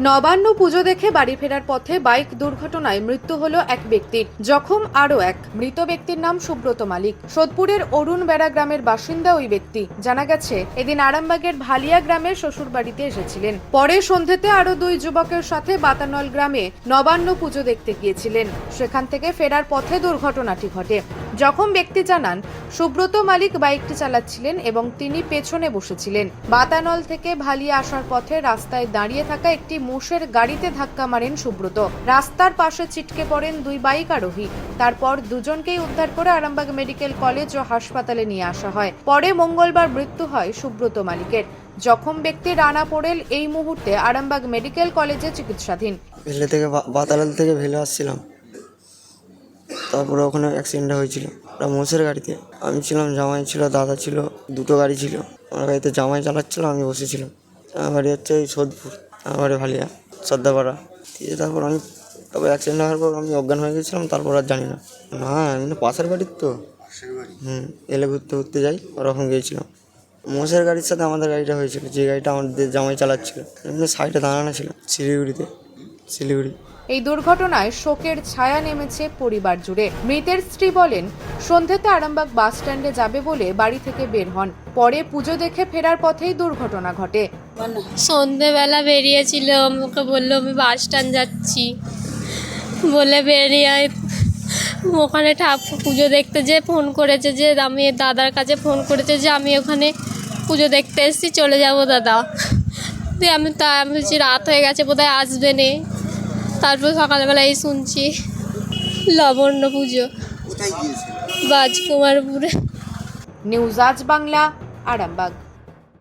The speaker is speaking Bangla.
নবান্ন পুজো দেখে বাড়ি ফেরার পথে বাইক দুর্ঘটনায় মৃত্যু হলো এক ব্যক্তির। জখম আরও এক। মৃত ব্যক্তির নাম সুব্রত মালিক। সোদপুরের অরুণ বেড়া গ্রামের বাসিন্দা ওই ব্যক্তি। জানা গেছে, এদিন আরামবাগের ভালিয়া গ্রামের শ্বশুর বাড়িতে এসেছিলেন। পরে সন্ধ্যেতে আরও দুই যুবকের সাথে বাতানল গ্রামে নবান্ন পুজো দেখতে গিয়েছিলেন। সেখান থেকে ফেরার পথে দুর্ঘটনাটি ঘটে। জখম ব্যক্তি জানান, সুব্রত মালিক বাইকটি চালাচ্ছিলেন এবং তিনি পেছনে বসেছিলেন। বাতানল থেকে ভালিয়া আসার পথে রাস্তায় দাঁড়িয়ে থাকা একটি মোষের গাড়িতে ধাক্কা মারেন সুব্রত। রাস্তার পাশে ছিটকে পড়েন দুই বাইক আরোহী। তারপর দুজনকেই উদ্ধার করে আরামবাগ মেডিকেল কলেজ ও হাসপাতালে নিয়ে আসা হয়। পরে মঙ্গলবার মৃত্যু হয় সুব্রত মালিকের। জখম ব্যক্তি রানা পোড়েল এই মুহূর্তে আরামবাগ মেডিকেল কলেজে চিকিৎসাধীন। ভেলে থেকে বাতালাল থেকে ভেলে আসছিলাম। তারপরে ওখানে অ্যাক্সিডেন্ট হয়েছিল। মোষের গাড়িতে। আমি ছিলাম, জামাই ছিল, দাদা ছিল, দুটো গাড়ি ছিল। আমার গাড়িতে জামাই চালাচ্ছিল, আমি বসেছিলাম। আমার বাড়ি হচ্ছে এই সোদপুর। আমার ভালিয়া সর্দাপাড়া দিয়ে তারপর আমি তারপর অ্যাক্সিডেন্ট হওয়ার পর আমি অজ্ঞান হয়ে গেছিলাম তারপর আর জানি না। না আমি তো পাশের বাড়ির তো। হুম এলে ঘুরতে ঘুরতে যাই ওরকম গিয়েছিলাম। মোষের গাড়ির সাথে আমাদের গাড়িটা হয়েছিল যে গাড়িটা আমাদের জামাই চালাচ্ছিল। এমনি সাইডে দাঁড়ানো ছিল শিলিগুড়িতে শিলিগুড়ি। এই দুর্ঘটনায় শোকের ছায়া নেমেছে পরিবার জুড়ে। মৃতের স্ত্রী বলেন সন্ধ্যেতে আরামবাগ বাস স্ট্যান্ডে যাবে বলে বাড়ি থেকে বের হন। পরে পুজো দেখে ফেরার পথেই দুর্ঘটনা ঘটে। সন্ধেবেলা বেরিয়েছিল আমাকে বলল আমি বাস স্ট্যান্ড যাচ্ছি। বলে বেরিয়ে ওখানে ঠাকুর পুজো দেখতে যে ফোন করেছে যে আমি দাদার কাছে ফোন করেছে যে আমি ওখানে পুজো দেখতে এসেছি চলে যাব দাদা। দিয়ে আমি তা আমি বলছি রাত হয়ে গেছে বোধহয় আসবে নে। তারপর সকালবেলায় শুনছি লবণ্য পুজো। বাজকুমারপুরে। নিউজ আজ বাংলা আরামবাগ।